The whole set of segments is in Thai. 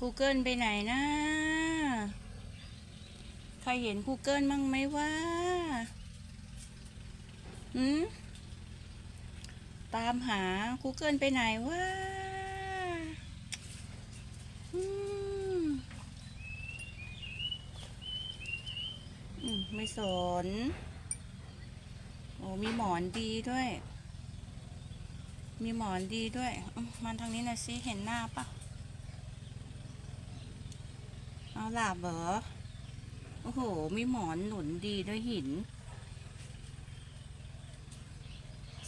Google ไปไหนนะ ใครเห็น Google มั่งไหมว่าหืมตามหา Google ไปไหนวะอืมอืมไม่สน โอ้มีหมอนดีด้วย มีหมอนดีด้วยมมันทางนี้นะสิเห็นหน้าปะ เอาหลับเหรอโอ้โห มีหมอนหนุนดีด้วยหิน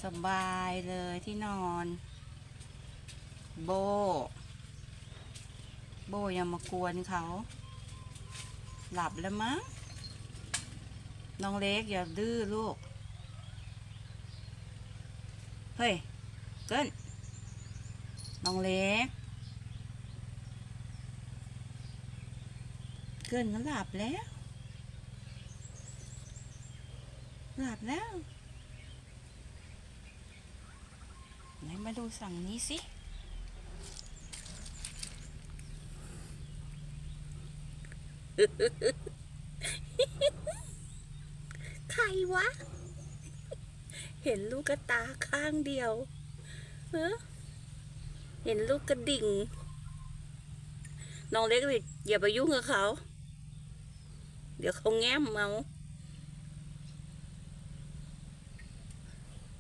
สบายเลยที่นอน โบ โบอยังมากวนเขา หลับแล้วมั้ง น้องเล็กอย่าดื้อลูก เฮ้ย เกินน้องเล็ก เกินก็หลับแล้ว หลับแล้ว ไหนมาดูสั่งนี้สิใครวะ เห็นลูกกระตาข้างเดียวเออเห็นลูกกระดิ่ง น้องเล็กเลยอย่าไปยุ่งกับเขา เดี๋ยวเขาแง้มเมา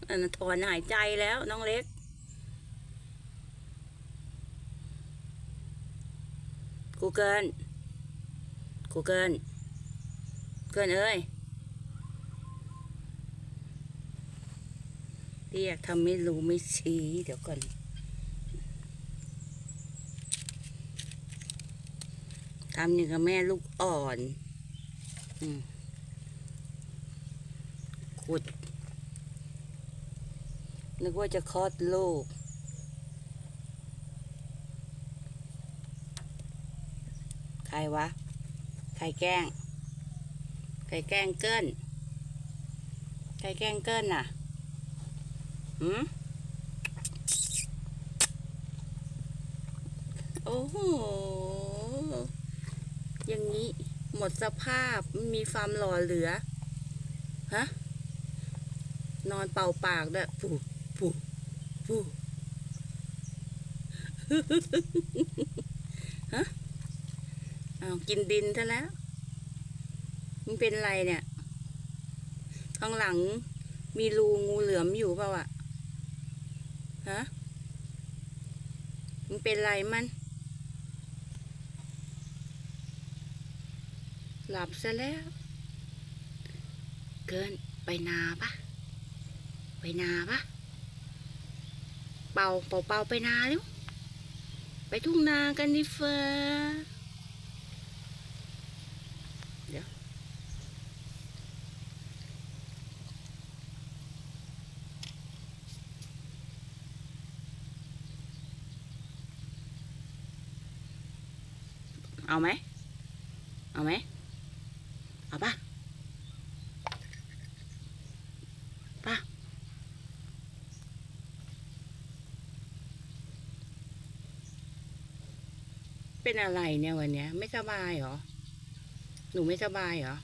อันถอนหายใจแล้วน้องเล็ก กูเกิลกูเกิลเกิลเอ้ย เรียกทำไม่รู้ไม่ชี้ เดี๋ยวก่อนทำอย่างกับแม่ลูกอ่อน ขุด นึกว่าจะคลอดลูก ใครวะ ใครแกล้ง ใครแกล้งเกินใครแกล้งเกินน่ะหืมโอ้โหอย่างนี้ หมดสภาพมีความหล่อเหลือฮะนอนเป่าปากด้วยปูปูปูฮะอ้าวกินดินซะแล้วมันเป็นไรเนี่ย ข้างหลังมีรูงูเหลือมอยู่เปล่าอะฮะมันเป็นไรมัน หลับซะแล้ว เกินไปนาปะไปนาปะเป่าเป่าเป่าไปนาเร็วไปทุ่งนากันดิเฟอเดี๋ยวเอาไหมเอาไหม เอาปะปะเป็นอะไรเนี่ยวันเนี้ย ไม่สบายเหรอ หนูไม่สบายเหรอ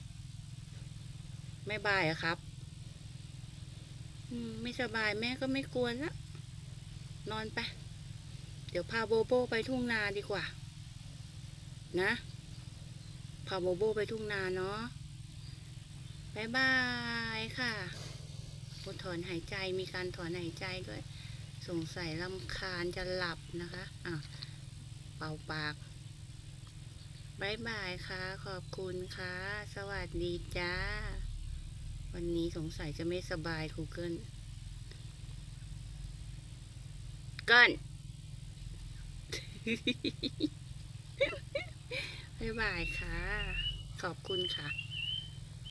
ไม่บายอะครับ อืม ไม่สบายแม่ก็ไม่กวนละนอนไป เดี๋ยวพาโบโบไปทุ่งนาดีกว่า นะ พาโบโบไปทุ่งนาเนาะบายบายค่ะโอ้ถอนหายใจมีการถอนหายใจด้วย สงสัยลำคาญจะหลับนะคะ อะ เป่าปากบายบายค่ะ ขอบคุณค่ะ สวัสดีจ้า วันนี้สงสัยจะไม่สบายคูเกิลเกิล บ๊ายบายค่ะ ขอบคุณค่ะ